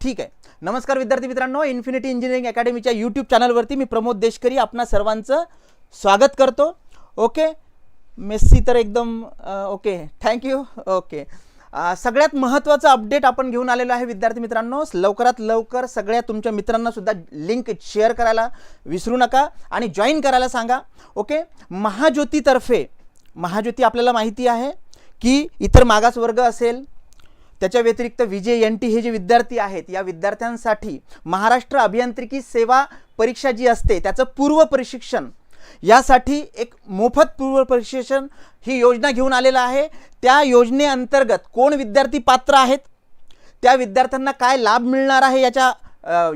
ठीक आहे. नमस्कार विद्यार्थी मित्रांनो इन्फिनिटी इंजिनिअरिंग अकॅडमीच्या यूट्यूब चॅनलवरती मी प्रमोद देशकरी आपणा सर्वांचं स्वागत करतो. ओके मेस्सी तर एकदम ओके थँक्यू ओके सगळ्यात महत्त्वाचं अपडेट आपण घेऊन आलेलो आहे विद्यार्थी मित्रांनो लवकरात लवकर सगळ्या तुमच्या मित्रांना सुद्धा लिंक शेअर करायला विसरू नका आणि जॉईन करायला सांगा. ओके महाज्योतीतर्फे महाज्योती आपल्याला माहिती आहे की इतर मागासवर्ग असेल त्याच्या व्यतिरिक्त विजय एन टी हे जे विद्यार्थी आहेत या विद्यार्थ्यांसाठी महाराष्ट्र अभियांत्रिकी सेवा परीक्षा जी असते त्याचं पूर्व प्रशिक्षण यासाठी एक मोफत पूर्व प्रशिक्षण ही योजना घेऊन आलेलं आहे. त्या योजनेअंतर्गत कोण विद्यार्थी पात्र आहेत? त्या विद्यार्थ्यांना काय लाभ मिळणार आहे याच्या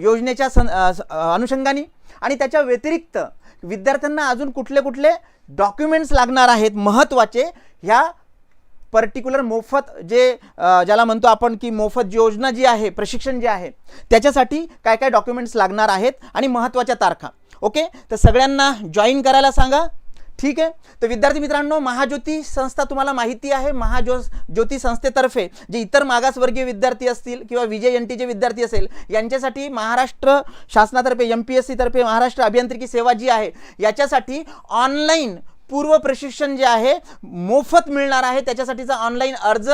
योजनेच्या सं अनुषंगाने? आणि त्याच्या व्यतिरिक्त विद्यार्थ्यांना अजून कुठले कुठले डॉक्युमेंट्स लागणार आहेत महत्त्वाचे? ह्या पर्टिक्युलर मोफत जे ज्याला म्हणतो आपण की मोफत योजना जी आहे प्रशिक्षण जे आहे त्याच्यासाठी काय काय डॉक्युमेंट्स लागणार आहेत आणि महत्त्वाच्या तारखा. ओके तर सगळ्यांना जॉईन करायला सांगा. ठीक आहे? तर विद्यार्थी मित्रांनो महाज्योती संस्था तुम्हाला माहिती आहे. महाज्यो ज्योती संस्थेतर्फे जे इतर मागासवर्गीय विद्यार्थी असतील किंवा विजय एन टीचे विद्यार्थी असेल यांच्यासाठी महाराष्ट्र शासनातर्फे एम पी एस सीतर्फे महाराष्ट्र अभियांत्रिकी सेवा जी आहे याच्यासाठी ऑनलाईन पूर्व प्रशिक्षण जे आहे मोफत मिळणार आहे. त्याच्यासाठीचा ऑनलाईन अर्ज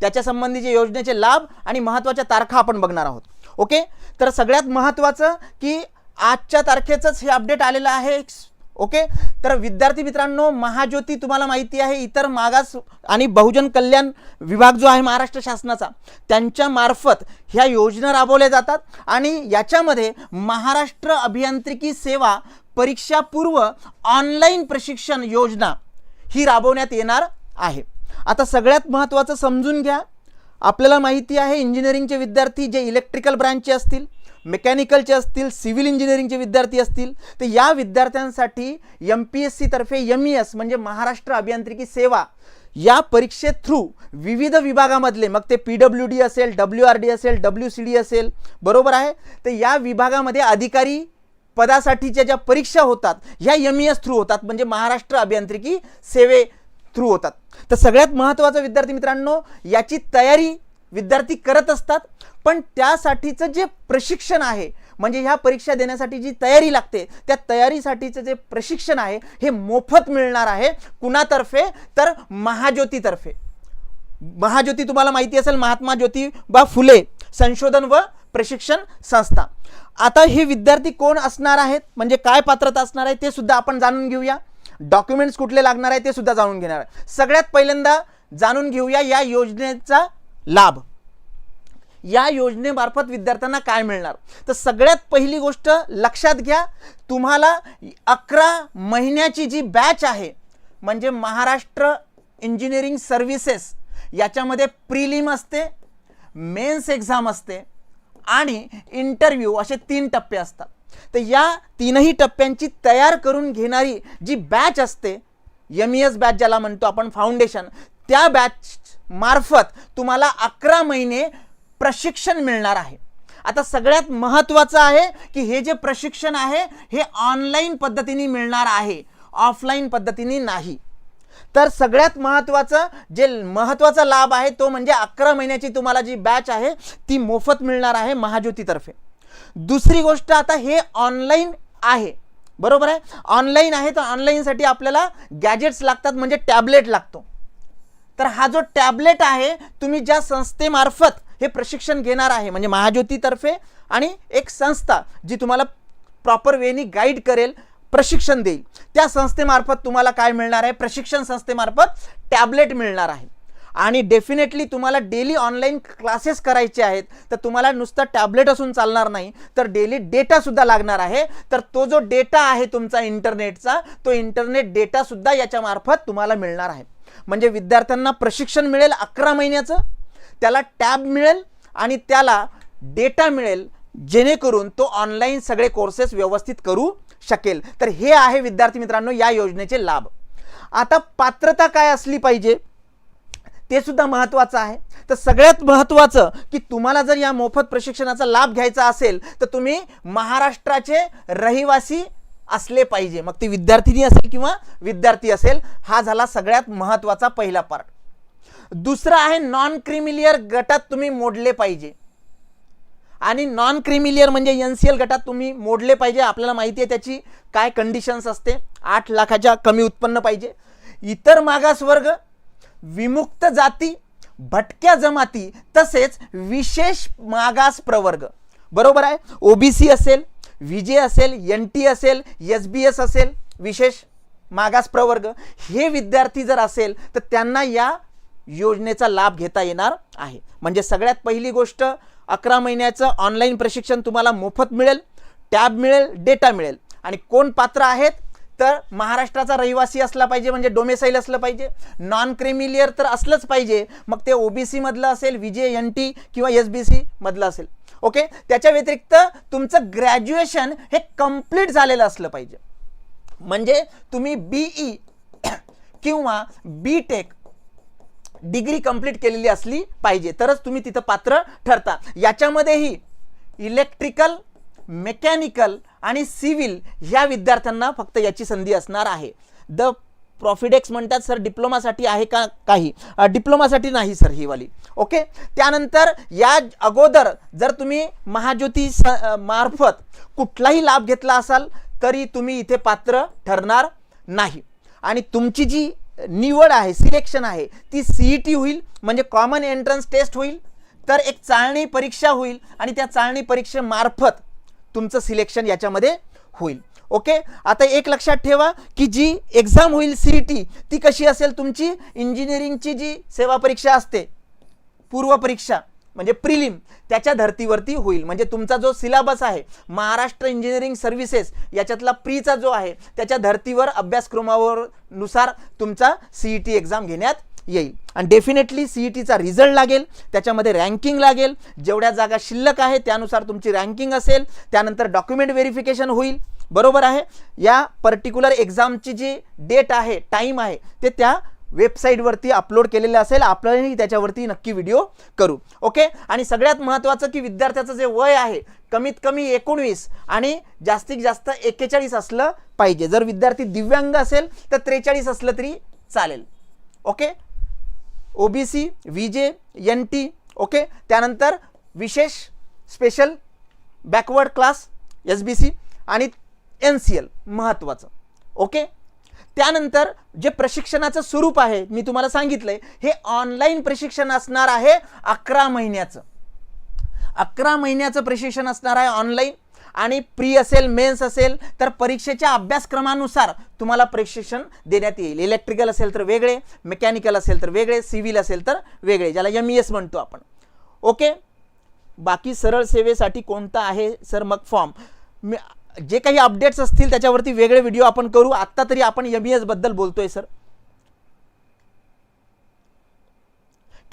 त्याच्या संबंधीचे योजनेचे लाभ आणि महत्त्वाच्या तारखा आपण बघणार आहोत. ओके तर सगळ्यात महत्त्वाचं की आजच्या तारखेचंच हे अपडेट आलेलं आहे. ओके तर विद्यार्थी मित्रांनो महाज्योती तुम्हाला माहिती आहे इतर मागास आणि बहुजन कल्याण विभाग जो आहे महाराष्ट्र शासनाचा त्यांच्या मार्फत ह्या योजना राबवल्या जातात आणि याच्यामध्ये महाराष्ट्र अभियांत्रिकी सेवा परीक्षापूर्व ऑनलाईन प्रशिक्षण योजना ही राबवण्यात येणार आहे. आता सगळ्यात महत्त्वाचं समजून घ्या. आपल्याला माहिती आहे इंजिनिअरिंगचे विद्यार्थी जे इलेक्ट्रिकल ब्रँचचे असतील मेकॅनिकलचे असतील सिव्हिल इंजिनिअरिंगचे विद्यार्थी असतील तर या विद्यार्थ्यांसाठी एम पी एस सीतर्फे एम ई एस म्हणजे महाराष्ट्र अभियांत्रिकी सेवा या परीक्षे थ्रू विविध विभागामधले मग ते पी डब्ल्यू डी असेल डब्ल्यू आर डी असेल डब्ल्यू सी डी असेल बरोबर आहे? तर या विभागामध्ये अधिकारी पदासाठीच्या ज्या परीक्षा होतात ह्या एम ई एस थ्रू होतात म्हणजे महाराष्ट्र अभियांत्रिकी सेवे थ्रू होतात. तर सगळ्यात महत्त्वाचं विद्यार्थी मित्रांनो याची तयारी विद्यार्थी करत असतात पण त्यासाठीचं जे प्रशिक्षण आहे म्हणजे ह्या परीक्षा देण्यासाठी जी तयारी लागते त्या तयारीसाठीचं जे प्रशिक्षण आहे हे मोफत मिळणार आहे कुणातर्फे? तर महाज्योतीतर्फे. महाज्योती तुम्हाला माहिती असेल महात्मा ज्योतिबा फुले संशोधन व प्रशिक्षण संस्था. आता हे विद्यार्थी कोण असणार आहेत? म्हणजे काय पात्रता असणार आहे? ते सुद्धा आपण जाणून घेऊया. डॉक्युमेंट्स कुठले लागणार आहे ते सुद्धा जाणून घेणार आहे. सगळ्यात पहिल्यांदा जाणून घेऊया या योजनेचा लाभ. या योजनेमार्फत विद्यार्थ्यांना काय मिळणार? तर सगळ्यात पहिली गोष्ट लक्षात घ्या. तुम्हाला अकरा महिन्याची जी बॅच आहे म्हणजे महाराष्ट्र इंजिनिअरिंग सर्व्हिसेस याच्यामध्ये प्रिलिम असते मेन्स एक्झाम असते आणि इंटरव्ह्यू असे तीन टप्पे असतात. तर या तीनही टप्प्यांची तयार करून घेणारी जी बॅच असते एम ई एस बॅच ज्याला म्हणतो आपण फाउंडेशन त्या बॅच मार्फत तुम्हाला अकरा महिने प्रशिक्षण मिळणार आहे. आता सगळ्यात महत्त्वाचं आहे की हे जे प्रशिक्षण आहे हे ऑनलाईन पद्धतीने मिळणार आहे ऑफलाईन पद्धतीने नाही. तर सगळ्यात महत्त्वाचं जे महत्त्वाचा लाभ आहे तो म्हणजे अकरा महिन्याची तुम्हाला जी बॅच आहे ती मोफत मिळणार आहे महाज्योतीतर्फे दुसरी गोष्ट आता हे ऑनलाईन आहे. बरोबर आहे? ऑनलाईन आहे तर ऑनलाईनसाठी आपल्याला गॅजेट्स लागतात म्हणजे टॅबलेट लागतो. तर हा जो टॅबलेट आहे तुम्ही ज्या संस्थेमार्फत हे प्रशिक्षण घेणार आहे म्हणजे महाज्योतीतर्फे आणि एक संस्था जी तुम्हाला प्रॉपर वेनी गाईड करेल प्रशिक्षण देईल. त्या संस्थेमार्फत तुम्हाला काय मिळणार आहे? प्रशिक्षण संस्थेमार्फत टॅबलेट मिळणार आहे. आणि डेफिनेटली तुम्हाला डेली ऑनलाईन क्लासेस करायचे आहेत तर तुम्हाला नुसतं टॅबलेट असून चालणार नाही तर डेली डेटासुद्धा लागणार आहे. तर तो जो डेटा आहे तुमचा इंटरनेटचा तो इंटरनेट डेटासुद्धा याच्यामार्फत तुम्हाला मिळणार आहे. म्हणजे विद्यार्थ्यांना प्रशिक्षण मिळेल अकरा महिन्याचं त्याला टॅब मिळेल आणि त्याला डेटा मिळेल जेणेकरून तो ऑनलाईन सगळे कोर्सेस व्यवस्थित करू शकेल. तर हे आहे विद्यार्थी मित्रांनो या योजनेचे लाभ. आता पात्रता काय असली पाहिजे? ते सुद्धा महत्त्वाचं आहे. तर सगळ्यात महत्त्वाचं की तुम्हाला जर या मोफत प्रशिक्षणाचा लाभ घ्यायचा असेल तर तुम्ही महाराष्ट्राचे रहिवासी असले पाहिजे. मग ती विद्यार्थिनी असेल किंवा विद्यार्थी असेल हा झाला सगळ्यात महत्त्वाचा पहिला पार्ट दुसरा आहे नॉन क्रिमिलियर गटात तुम्ही मोडले पाहिजे. आणि नॉन क्रिमिलियर म्हणजे एन सी एल गटात तुम्ही मोडले पाहिजे आपल्याला माहिती आहे त्याची काय कंडिशन्स असते. आठ लाखाच्या कमी उत्पन्न पाहिजे. इतर मागासवर्ग विमुक्त जाती भटक्या जमाती तसेच विशेष मागास प्रवर्ग. बरोबर आहे? ओबीसी असेल विजे असेल एन टी असेल एस बी एस असेल विशेष मागास प्रवर्ग. हे विद्यार्थी जर असेल तर त्यांना या योजनेचा लाभ घेता येणार आहे. म्हणजे सगळ्यात पहिली गोष्ट अकरा महिन्याचं ऑनलाईन प्रशिक्षण तुम्हाला मोफत मिळेल टॅब मिळेल डेटा मिळेल. आणि कोण पात्र आहेत? तर महाराष्ट्राचा रहिवासी असला पाहिजे म्हणजे डोमेसाईल असलं पाहिजे. नॉन क्रिमिलियर तर असलंच पाहिजे. मग ते ओ बी सीमधलं असेल विजे एन टी किंवा एस बी सीमधलं असेल. ओके त्याच्या व्यतिरिक्त तुमचं ग्रॅज्युएशन हे कंप्लीट झालेलं असलं पाहिजे. म्हणजे तुम्ही बीई किंवा बी टेक डिग्री कंप्लीट केलेली असली पाहिजे. तरच तुम्ही तिथं पात्र ठरता. याच्यामध्येही इलेक्ट्रिकल मेकॅनिकल आणि सिव्हिल ह्या विद्यार्थ्यांना फक्त याची संधी असणार आहे. द प्रॉफिडेक्स म्हणतात सर डिप्लोमासाठी आहे का काही? डिप्लोमासाठी नाही सर ही वाली. ओके? त्यानंतर या अगोदर जर तुम्ही महाज्योती स मार्फत कुठलाही लाभ घेतला असाल तरी तुम्ही इथे पात्र ठरणार नाही. आणि तुमची जी निवड आहे सिलेक्शन आहे. ती सी ई टी होईल म्हणजे कॉमन एंट्रन्स टेस्ट होईल तर एक चाळणी परीक्षा होईल आणि त्या चाळणी परीक्षेमार्फत तुमचं सिलेक्शन याच्यामध्ये होईल. ओके? आता एक लक्षात ठेवा की जी एक्झाम होईल सी ई टी ती कशी असेल तुमची? इंजिनिअरिंगची जी सेवा परीक्षा असते पूर्व परीक्षा. म्हणजे प्रिलिम त्याच्या धर्तीवरती होईल. म्हणजे तुमचा जो सिलेबस आहे महाराष्ट्र इंजिनिअरिंग सर्व्हिसेस याच्यातला प्रीचा जो आहे त्याच्या धर्तीवर अभ्यासक्रमावर नुसार तुमचा सी ई टी एक्झाम घेण्यात येईल. आणि डेफिनेटली सी ई टीचा रिझल्ट लागेल त्याच्यामध्ये रँकिंग लागेल. जेवढ्या जागा शिल्लक आहे त्यानुसार तुमची रँकिंग असेल. त्यानंतर डॉक्युमेंट व्हेरिफिकेशन होईल. बरोबर आहे? या पर्टिक्युलर एक्झामची जी डेट आहे टाईम आहे ते त्या वेबसाईटवरती अपलोड केलेलं असेल आपल्यालाही त्याच्यावरती नक्की व्हिडिओ करू. ओके? आणि सगळ्यात महत्त्वाचं की विद्यार्थ्याचं जे वय आहे कमीत कमी एकोणवीस आणि जास्तीत जास्त एक्केचाळीस असलं पाहिजे. जर विद्यार्थी दिव्यांग असेल तर त्रेचाळीस असलं तरी चालेल. ओके? ओबीसी जे एन टी ओके? त्यानंतर विशेष special backward class S B C आणि एन सी एल महत्त्वाचं ओके? त्यानंतर जे प्रशिक्षणाचं स्वरूप आहे मी तुम्हाला सांगितलंय हे ऑनलाईन प्रशिक्षण असणार आहे अकरा महिन्याचं. अकरा महिन्याचं प्रशिक्षण असणार आहे ऑनलाईन आणि प्री असेल मेन्स असेल तर परीक्षेच्या अभ्यासक्रमानुसार तुम्हाला प्रशिक्षण देण्यात येईल. इलेक्ट्रिकल असेल तर वेगळे मेकॅनिकल असेल तर वेगळे सिव्हिल असेल तर वेगळे ज्याला एम ई एस म्हणतो आपण. ओके बाकी सरळ सेवेसाठी कोणता आहे सर मग फॉर्म मी जे काही अपडेट्स असतील त्याच्यावरती वेगळे व्हिडिओ आपण करू. आत्ता तरी आपण एमबद्दल बोलतोय सर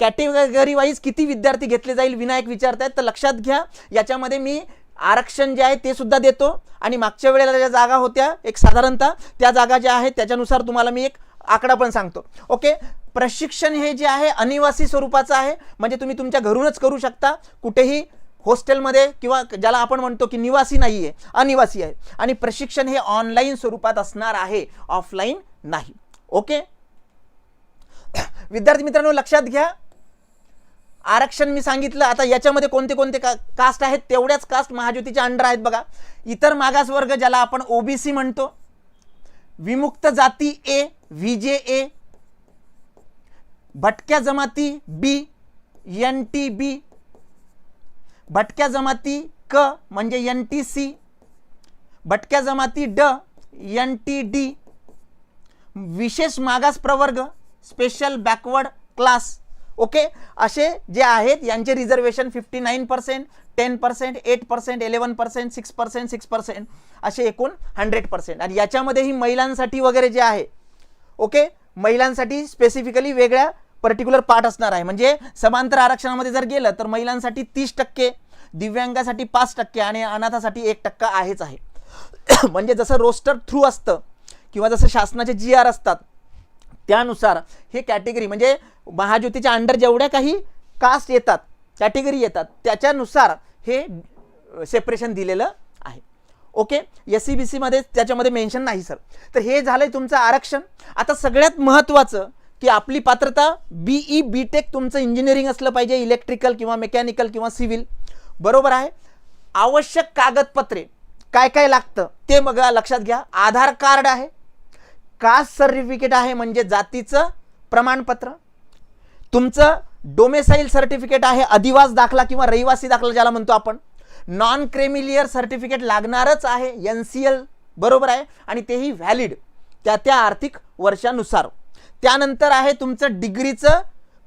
कॅटेगरी वाईज किती विद्यार्थी घेतले जाईल विनायक विचारतायत. तर लक्षात घ्या याच्यामध्ये मी आरक्षण जे आहे ते सुद्धा देतो. आणि मागच्या वेळेला ज्या जागा होत्या एक साधारणतः त्या जागा ज्या आहेत त्याच्यानुसार तुम्हाला मी एक आकडा पण सांगतो. ओके प्रशिक्षण हे जे आहे अनिवासी स्वरूपाचं आहे. म्हणजे तुम्ही तुमच्या घरूनच करू शकता. कुठेही हॉस्टेलमध्ये किंवा ज्याला आपण म्हणतो की निवासी नाही आहे अनिवासी आहे. आणि प्रशिक्षण हे ऑनलाईन स्वरूपात असणार आहे ऑफलाईन नाही. ओके? विद्यार्थी मित्रांनो लक्षात घ्या. आरक्षण मी सांगितलं आता याच्यामध्ये कोणते कोणते का कास्ट आहेत? तेवढ्याच कास्ट महाज्योतीच्या अंडर आहेत बघा. इतर मागासवर्ग ज्याला आपण ओबीसी म्हणतो. विमुक्त जाती ए व्ही जे ए भटक्या जमाती बी एन टी बी भटक्या जमाती क म्हणजे एन टी सी भटक्या जमाती ड एन टी डी विशेष मागास प्रवर्ग स्पेशल बॅकवर्ड क्लास ओके असे जे आहेत यांचे reservation fifty nine percent ten percent eight percent eleven percent six percent six percent असे एकूण हंड्रेड पर्सेंट आणि याच्यामध्येही महिलांसाठी वगैरे जे आहे ओके महिलांसाठी स्पेसिफिकली वेगळ्या पर्टिक्युलर पार्ट असणार आहे. म्हणजे समांतर आरक्षणामध्ये जर गेलं तर महिलांसाठी तीस टक्के दिव्यांगासाठी पाच टक्के आणि अनाथासाठी एक टक्का आहेच आहे. म्हणजे जसं रोस्टर थ्रू असतं किंवा जसं शासनाचे जी आर असतात त्यानुसार हे कॅटेगरी म्हणजे महाज्योतीच्या अंडर जेवढ्या काही कास्ट येतात कॅटेगरी येतात त्याच्यानुसार हे सेपरेशन दिलेलं आहे. ओके एस सी बी सीमध्ये त्याच्यामध्ये मेन्शन नाही सर तर हे झालं आहे तुमचं आरक्षण. आता सगळ्यात महत्त्वाचं की आपली पात्रता बीई बी टेक तुमचं इंजिनिअरिंग असलं पाहिजे इलेक्ट्रिकल किंवा मेकॅनिकल किंवा सिव्हिल बरोबर आहे? आवश्यक कागदपत्रे काय काय लागतं ते मग लक्षात घ्या. आधार कार्ड आहे. कास्ट सर्टिफिकेट आहे म्हणजे जातीचं प्रमाणपत्र. तुमचं डोमेसाईल सर्टिफिकेट आहे अधिवास दाखला किंवा रहिवासी दाखला ज्याला म्हणतो आपण. नॉन क्रेमिलियर सर्टिफिकेट लागणारच आहे एन सी एल बरोबर आहे? आणि तेही व्हॅलिड त्या त्या आर्थिक वर्षानुसार. त्यानंतर आहे तुमचं डिग्रीचं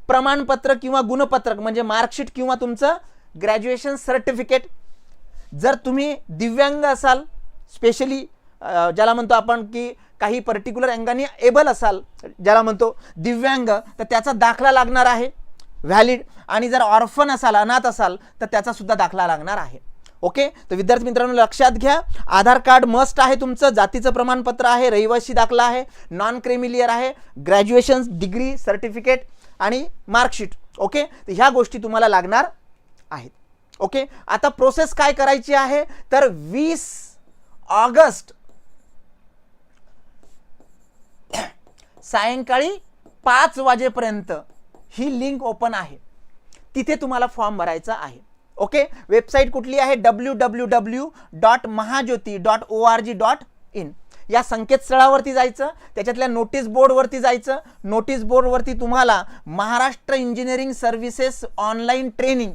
प्रमाणपत्र किंवा गुणपत्रक म्हणजे मार्कशीट किंवा तुमचं ग्रॅज्युएशन सर्टिफिकेट. जर तुम्ही दिव्यांग असाल स्पेशली ज्याला म्हणतो आपण की काही पर्टिक्युलर अंगाने एबल असाल ज्याला म्हणतो दिव्यांग तर त्याचा दाखला लागणार आहे व्हॅलिड. आणि जर ऑर्फन असाल अनाथ असाल तर त्याचा सुद्धा दाखला लागणार आहे. ओके? तर विद्यार्थी मित्रांनो लक्षात घ्या. आधार कार्ड मस्ट आहे तुमचं. जातीचं प्रमाणपत्र आहे रहिवासी दाखला आहे नॉन क्रेमिलियर आहे ग्रॅज्युएशन डिग्री सर्टिफिकेट आणि मार्कशीट ओके? तर ह्या गोष्टी तुम्हाला लागणार आहेत. ओके? आता प्रोसेस काय करायची आहे? तर वीस ऑगस्ट सायंकाळी पाच वाजेपर्यंत ही लिंक ओपन आहे. तिथे तुम्हाला फॉर्म भरायचा आहे. ओके? वेबसाईट कुठली आहे? W W W dot Mahajyoti dot O R G dot in या संकेतस्थळावरती जायचं त्याच्यातल्या नोटीस बोर्डवरती जायचं. नोटीस बोर्डवरती तुम्हाला Maharashtra engineering services online training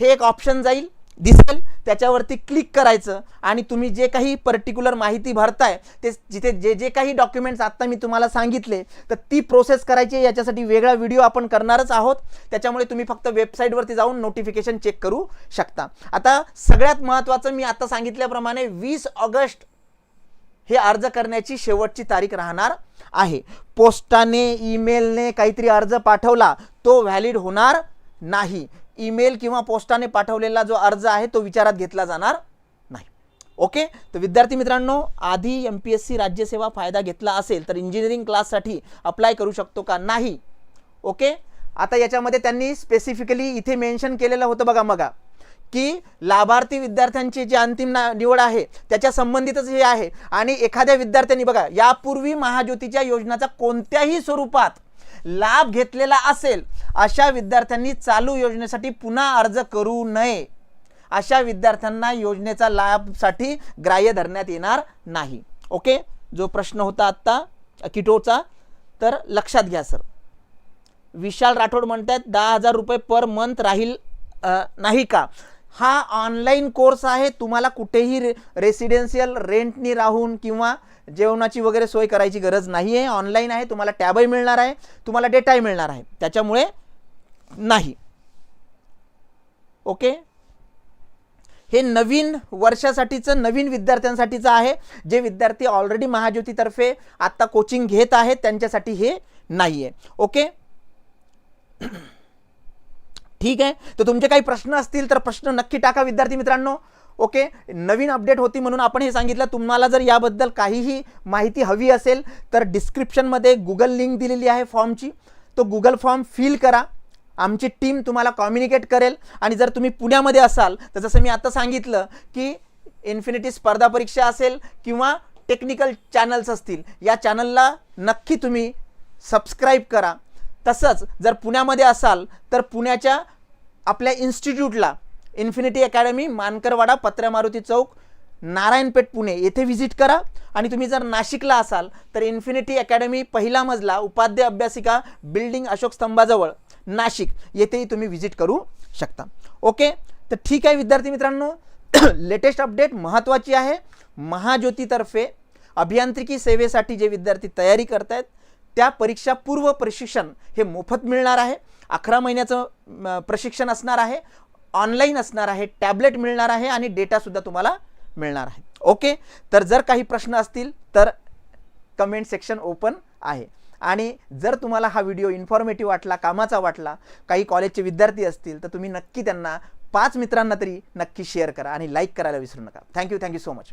हे एक ऑप्शन जाईल. दिसेल त्याच्यावरती क्लिक करायचं आणि तुम्ही जे काही पर्टिक्युलर माहिती भरताय ते जिथे जे जे काही डॉक्युमेंट्स आत्ता मी तुम्हाला सांगितले तर ती प्रोसेस करायची याच्यासाठी वेगळा व्हिडिओ आपण करणारच आहोत. त्याच्यामुळे तुम्ही फक्त वेबसाईटवरती जाऊन नोटिफिकेशन चेक करू शकता. आता सगळ्यात महत्त्वाचं मी आता सांगितल्याप्रमाणे वीस ऑगस्ट हे अर्ज करण्याची शेवटची तारीख राहणार आहे. पोस्टाने ईमेलने काहीतरी अर्ज पाठवला तो व्हॅलिड होणार नाही. ईमेल किंवा पोस्टाने पाठवलेला जो अर्ज आहे तो विचारात घेतला जाणार नाही. ओके? तर विद्यार्थी मित्रांनो आधी एम पी एस सी राज्यसेवा फायदा घेतला असेल तर इंजिनिअरिंग क्लाससाठी अप्लाय करू शकतो का नाही? ओके? आता याच्यामध्ये त्यांनी स्पेसिफिकली इथे मेन्शन केलेलं होतं बघा मगा की लाभार्थी विद्यार्थ्यांची जी अंतिम ना निवड आहे त्याच्या संबंधितच हे आहे. आणि एखाद्या विद्यार्थ्यांनी बघा यापूर्वी महाज्योतीच्या योजनाचा कोणत्याही स्वरूपात लाभ घेतलेला असेल अशा विद्यार्थ्यांनी चालू योजनेसाठी पुन्हा अर्ज करू नये. अशा विद्यार्थ्यांना योजनेचा लाभसाठी ग्राह्य धरण्यात येणार नाही. ओके? जो प्रश्न होता आत्ता किटोचा तर लक्षात घ्या सर. विशाल राठोड म्हणतात दहा हजार रुपये पर मंथ राहील नाही का? हा ऑनलाईन कोर्स आहे तुम्हाला कुठेही रे रेसिडेन्शियल रेंटनी राहून किंवा जेवणाची वगैरे सोय करायची गरज नाही आहे ऑनलाईन आहे तुम्हाला टॅबही मिळणार आहे तुम्हाला डेटाही मिळणार आहे. त्याच्यामुळे नाही. ओके हे नवीन वर्षासाठीचं नवीन विद्यार्थ्यांसाठीचं आहे. जे विद्यार्थी ऑलरेडी महाज्योतीतर्फे आत्ता कोचिंग घेत आहेत त्यांच्यासाठी हे नाही आहे ओके ठीक आहे? तर तुमचे काही प्रश्न असतील तर प्रश्न नक्की टाका विद्यार्थी मित्रांनो. ओके? नवीन अपडेट होती म्हणून आपण हे सांगितलं. तुम्हाला जर याबद्दल काहीही माहिती हवी असेल तर डिस्क्रिप्शनमध्ये गुगल लिंक दिलेली आहे फॉर्मची तो गुगल फॉर्म फिल करा. आमची टीम तुम्हाला कम्युनिकेट करेल. आणि जर तुम्ही पुण्यामध्ये असाल तर जसं मी आता सांगितलं की इन्फिनिटी स्पर्धा परीक्षा असेल किंवा टेक्निकल चॅनल्स असतील या चॅनलला नक्की तुम्ही सबस्क्राईब करा. तसंच जर पुण्यामध्ये असाल तर पुण्याच्या आपल्या इन्स्टिट्यूटला इन्फिनिटी अकॅडमी मानकरवाडा पत्र्या मारुती चौक नारायणपेठ पुणे. येथे व्हिजिट करा. आणि तुम्ही जर नाशिकला असाल तर इन्फिनिटी अकॅडमी पहिला मजला उपाध्याय अभ्यासिका बिल्डिंग अशोक स्तंभाजवळ नाशिक. येथेही तुम्ही व्हिजिट करू शकता. ओके? तर ठीक आहे विद्यार्थी मित्रांनो. लेटेस्ट अपडेट महत्त्वाची आहे. महाज्योतीतर्फे अभियांत्रिकी सेवेसाठी जे विद्यार्थी तयारी करत आहेत त्या परीक्षा पूर्व प्रशिक्षण हे मोफत मिळणार आहे. अकरा महिन्याचं प्रशिक्षण असणार आहे. ऑनलाईन असणार आहे टॅबलेट मिळणार आहे आणि डेटासुद्धा तुम्हाला मिळणार आहे. ओके? तर जर काही प्रश्न असतील तर कमेंट सेक्शन ओपन आहे. आणि जर तुम्हाला हा व्हिडिओ इन्फॉर्मेटिव्ह वाटला कामाचा वाटला काही कॉलेजचे विद्यार्थी असतील तर तुम्ही नक्की त्यांना पाच मित्रांना तरी नक्की शेअर करा आणि लाईक करायला विसरू नका. Thank you thank you so much